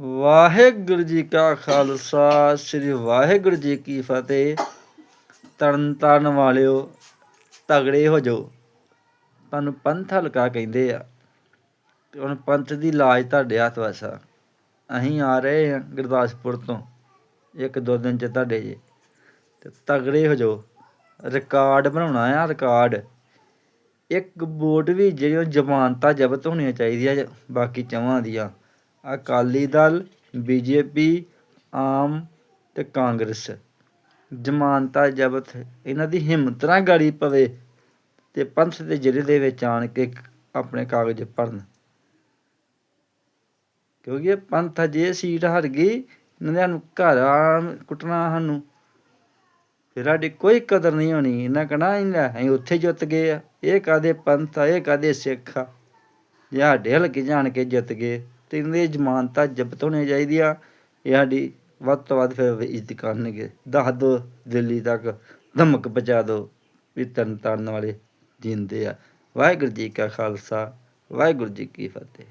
ਵਾਹਿਗੁਰੂ ਜੀ ਕਾ ਖਾਲਸਾ, ਸ੍ਰੀ ਵਾਹਿਗੁਰੂ ਜੀ ਕੀ ਫਤਿਹ। ਤਰਨ ਤਾਰਨ ਵਾਲਿਓ, ਤਗੜੇ ਹੋ ਜਾਓ। ਤੁਹਾਨੂੰ ਪੰਥ ਹਲਕਾ ਕਹਿੰਦੇ ਆ। ਤੇ ਹੁਣ ਪੰਥ ਦੀ ਲਾਜ ਤੁਹਾਡੇ ਹੱਥ ਵਸਾ ਅਸੀਂ ਆ ਰਹੇ ਹਾਂ ਗੁਰਦਾਸਪੁਰ ਤੋਂ, ਇੱਕ ਦੋ ਦਿਨ ਚ ਤੁਹਾਡੇ ਜੇ। ਤੇ ਤਗੜੇ ਹੋ ਜਾਓ। ਰਿਕਾਰਡ ਬਣਾਉਣਾ ਆ ਰਿਕਾਰਡ। ਇੱਕ ਵੋਟ ਵੀ ਜਿਹੜੀਆਂ ਜ਼ਮਾਨਤਾਂ ਜ਼ਬਤ ਹੋਣੀਆਂ ਚਾਹੀਦੀਆਂ ਬਾਕੀ ਚਵਾਂ ਦੀਆਂ। ਅਕਾਲੀ ਦਲ, ਬੀ ਜੇ ਪੀ, ਆਮ ਤੇ ਕਾਂਗਰਸ। ਜਮਾਨਤਾ ਜ਼ਬਤ, ਇਹਨਾਂ ਦੀ ਹਿੰਮਤ ਨਾ ਗਾੜੀ ਪਵੇ ਤੇ ਪੰਥ ਦੇ ਜ਼ਿਲ੍ਹੇ ਦੇ ਵਿੱਚ ਆਣ ਕੇ ਆਪਣੇ ਕਾਗਜ਼ ਭਰਨ। ਕਿਉਂਕਿ ਪੰਥ ਜੇ ਸੀਟ ਹਰ ਗਈ, ਇਹਨਾਂ ਨੇ ਸਾਨੂੰ ਘਰ ਆ ਕੁੱਟਣਾ ਸਾਨੂੰ। ਫਿਰ ਸਾਡੀ ਕੋਈ ਕਦਰ ਨਹੀਂ ਹੋਣੀ, ਇਹਨਾਂ ਕਹਣਾ ਇਹਨਾਂ ਅਸੀਂ ਉੱਥੇ ਜਿੱਤ ਗਏ ਆ। ਇਹ ਕਾਦੇ ਪੰਥ ਆ, ਇਹ ਕਾਦੇ ਸਿੱਖ ਆ? ਜੇ ਸਾਡੇ ਹਲਕੇ ਜਾਣ ਕੇ ਜਿੱਤ ਗਏ। ਤੇ ਇਹਨਾਂ ਦੀ ਜ਼ਮਾਨਤਾਂ ਜ਼ਬਤ ਹੋਣੀਆਂ ਚਾਹੀਦੀਆਂ। ਇਹ ਸਾਡੀ ਵੱਧ ਤੋਂ ਵੱਧ ਫਿਰ ਇੱਜ਼ਤ ਕਰਨਗੇ। ਦੱਸ ਦੋ ਦਿੱਲੀ ਤੱਕ ਧਮਕ ਪਹੁੰਚਾ ਦਿਓ ਵੀ ਤਰਨ ਤਾਰਨ ਵਾਲੇ ਜਿੰਦੇ ਆ। ਵਾਹਿਗੁਰੂ ਜੀ ਕਾ ਖਾਲਸਾ, ਵਾਹਿਗੁਰੂ ਜੀ ਕੀ ਫਤਿਹ।